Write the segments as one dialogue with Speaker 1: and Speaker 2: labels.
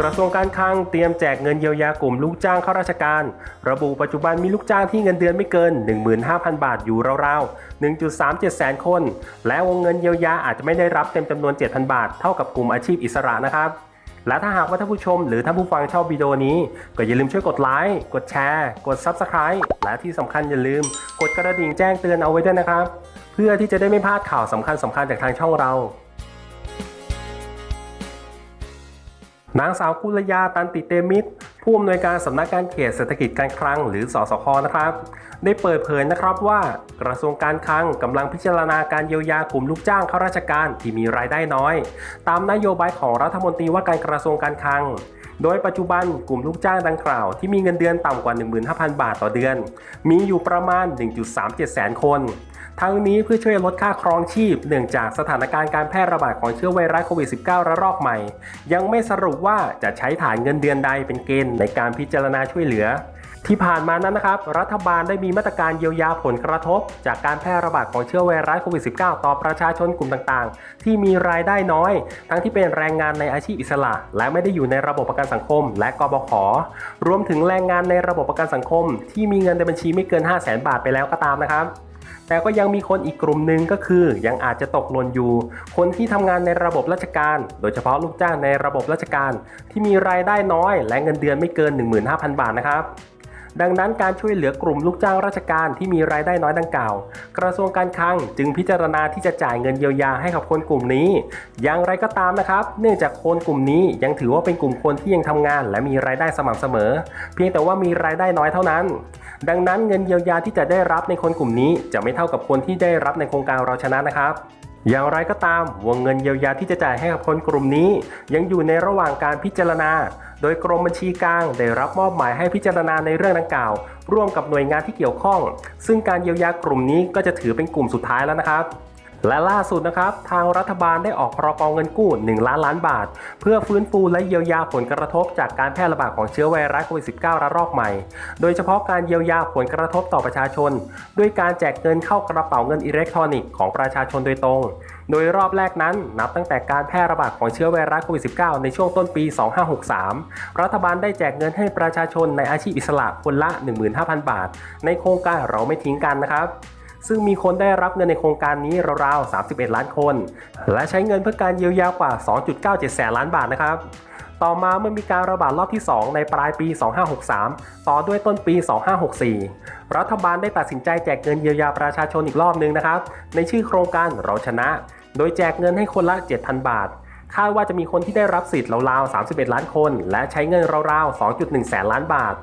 Speaker 1: กระทรวงการคลังเตรียมแจกเงินเยียวยากลุ่มลูกจ้างข้าราชการ ระบุปัจจุบันมีลูกจ้างที่เงินเดือนไม่เกิน 15,000 บาทอยู่ราวๆ 1.37 แสนคน และวงเงินเยียวยาอาจจะไม่ได้รับเต็มจำนวน 7,000 บาท เท่ากับกลุ่มอาชีพอิสระนะครับ และถ้าหากว่าท่านผู้ชมหรือท่านผู้ฟังชอบวิดีโอนี้ ก็อย่าลืมช่วยกดไลค์ กดแชร์ กด Subscribe และที่สำคัญอย่าลืม กดกระดิ่งแจ้งเตือนเอาไว้ด้วยนะครับ เพื่อที่จะได้ไม่พลาดข่าวสำคัญสำคัญๆจากทางช่องเรา นางสาวกุลยาตันติเตมิตร ผู้อำนวยการสำนักการเขตเศรษฐกิจการคลังหรือสสคนะครับ ได้เปิดเผยนะครับว่ากระทรวงการคลังกำลังพิจารณาการเยียวยากลุ่มลูกจ้างข้าราชการที่มีรายได้น้อย ตามนโยบายของรัฐมนตรีว่าการกระทรวงการคลัง โดยปัจจุบันกลุ่มลูกจ้างดังกล่าวที่มีเงินเดือนต่ำกว่า 15,000 บาทต่อเดือน มีอยู่ประมาณ 1.37 แสนคน ทั้งนี้เพื่อช่วยลดค่าครองชีพ เนื่องจากสถานการณ์การแพร่ระบาดของเชื้อไวรัสโควิด -19 ระลอกใหม่ ยังไม่สรุปว่าจะใช้ฐานเงินเดือนใดเป็นเกณฑ์ในการพิจารณาช่วยเหลือที่ผ่านมานั้นนะครับ รัฐบาลได้มีมาตรการเยียวยาผลกระทบ จากการแพร่ระบาดของเชื้อไวรัสโควิด -19 ต่อประชาชนกลุ่มต่างๆ ที่มีรายได้น้อย ทั้งที่เป็นแรงงานในอาชีพอิสระ และไม่ได้อยู่ในระบบประกันสังคม และกบขรวมถึงแรงงานในระบบประกันสังคม ที่มีเงินในบัญชีไม่เกิน 5 0 0 0 0 0บาทไปแล้วก็ตามนะครับ แต่ก็ยังมีคนอีกกลุ่มหนึ่งก็คือ ยังอาจจะตกหล่นอยู่ คนที่ทำงานในระบบราชการ โดยเฉพาะลูกจ้างในระบบราชการ ที่มีรายได้น้อย และเงินเดือนไม่เกิน 15,000 บาทนะครับ ดังนั้นการช่วยเหลือกลุ่มลูกจ้างราชการที่มีรายได้น้อยดังกล่าว กระทรวงการคลังจึงพิจารณาที่จะจ่ายเงินเยียวยาให้กับคนกลุ่มนี้ อย่างไรก็ตามนะครับ เนื่องจากคนกลุ่มนี้ยังถือว่าเป็นกลุ่มคนที่ยังทำงาน และมีรายได้สม่ำเสมอ เพียงแต่ว่ามีรายได้น้อยเท่านั้น ดังนั้นเงินเยียวยาที่จะได้รับในคนกลุ่มนี้ จะไม่เท่ากับคนที่ได้รับในโครงการเราชนะนะครับอย่างไรก็ตามวงเงินเยียวยาที่จะจ่ายให้กับคนกลุ่มนี้ ยังอยู่ในระหว่างการพิจารณา โดยกรมบัญชีกลางได้รับมอบหมายให้พิจารณาในเรื่องดังกล่าว ร่วมกับหน่วยงานที่เกี่ยวข้อง ซึ่งการเยียวยากลุ่มนี้ก็จะถือเป็นกลุ่มสุดท้ายแล้วนะครับและล่าสุดนะครับ ทางรัฐบาลได้ออกพรกองเงินกู้ 1 ล้านล้านบาท เพื่อฟื้นฟูและเยียวยาผลกระทบจากการแพร่ระบาดของเชื้อไวรัสโควิด -19 ระลอกใหม่ โดยเฉพาะการเยียวยาผลกระทบต่อประชาชน ด้วยการแจกเงินเข้ากระเป๋าเงินอิเล็กทรอนิกส์ของประชาชนโดยตรง โดยรอบแรกนั้นนับตั้งแต่การแพร่ระบาดของเชื้อไวรัสโควิด -19 ในช่วงต้นปี 2563 รัฐบาลได้แจกเงินให้ประชาชนในอาชีพอิสระคนละ 15,000 บาท ในโครงการเราไม่ทิ้งกันนะครับซึ่งมีคนได้รับเงินในโครงการนี้ราวๆ 31 ล้านคน และใช้เงินเพื่อการเยียวยากว่า 2.97 แสนล้านบาทนะครับ ต่อมาเมื่อมีการระบาดรอบที่ 2 ในปลายปี 2563 ต่อด้วยต้นปี 2564 รัฐบาลได้ตัดสินใจแจกเงินเยียวยาประชาชนอีกรอบนึงนะครับ ในชื่อโครงการเราชนะ โดยแจกเงินให้คนละ 7,000 บาท คาดว่าจะมีคนที่ได้รับสิทธิ์ราวๆ 31 ล้านคน และใช้เงินราวๆ 2.1 แสนล้านบาท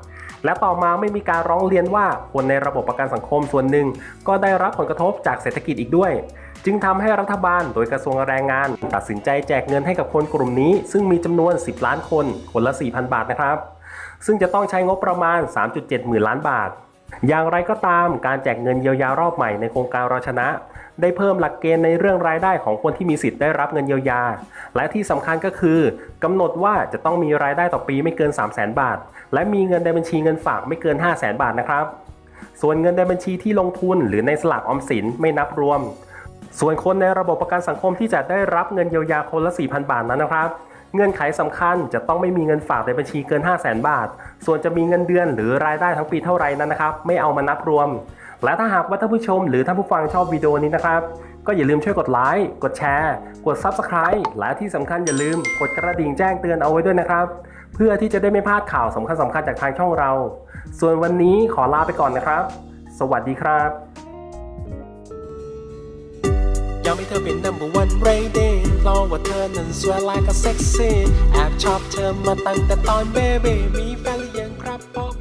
Speaker 1: และต่อมาไม่มีการร้องเรียนว่าคนในระบบประกันสังคมส่วนหนึ่ง ก็ได้รับผลกระทบจากเศรษฐกิจอีกด้วย จึงทำให้รัฐบาลโดยกระทรวงแรงงาน ตัดสินใจแจกเงินให้กับคนกลุ่มนี้ ซึ่งมีจำนวน 10 ล้านคน คนละ 4,000 บาทนะครับ ซึ่งจะต้องใช้งบประมาณ 3.7 หมื่นล้านบาท อย่างไรก็ตามการแจกเงินเยียวยารอบใหม่ในโครงการเราชนะ ได้เพิ่มหลักเกณฑ์ในเรื่องรายได้ของคนที่มีสิทธิ์ได้รับเงินเยียวยา และที่สำคัญก็คือกำหนดว่าจะต้องมีรายได้ต่อปีไม่เกิน 3 0 0 0 0 0 บาท และมีเงินในบัญชีเงินฝากไม่เกิน 5 0 0 0 0 0 บาทนะครับ ส่วนเงินในบัญชีที่ลงทุนหรือในสลากออมสินไม่นับรวม ส่วนคนในระบบประกันสังคมที่จะได้รับเงินเยียวยาคนละ4,000 บาทนั้นนะครับ เงื่อนไขสำคัญจะต้องไม่มีเงินฝากในบัญชีเกิน 5 0 0 0 0 0 บาท ส่วนจะมีเงินเดือนหรือรายได้ทั้งปีเท่าไหร่นั้นนะครับ ไม่เอามานับรวม และถ้าหากว่าท่านผู้ชมหรือท่านผู้ฟังชอบวิดีโอนี้นะครับ ก็อย่าลืมช่วยกดไลค์ กดแชร์ กด Subscribe และที่สำคัญอย่าลืมกดกระดิ่งแจ้งเตือนเอาไว้ด้วยนะครับ เพื่อที่จะได้ไม่พลาดข่าวสำคัญสำคัญจากทางช่องเรา ส่วนวันนี้ขอลาไปก่อนนะครับ สวัสดีครับำ
Speaker 2: ให้เธอเป็น number one lady เพราะว่าเธอนั้นสวยและก็เซ็กซี่แอบชอบเธอมาตั้งแต่ตอนเบบีมีแฟนหรือยังครับบอ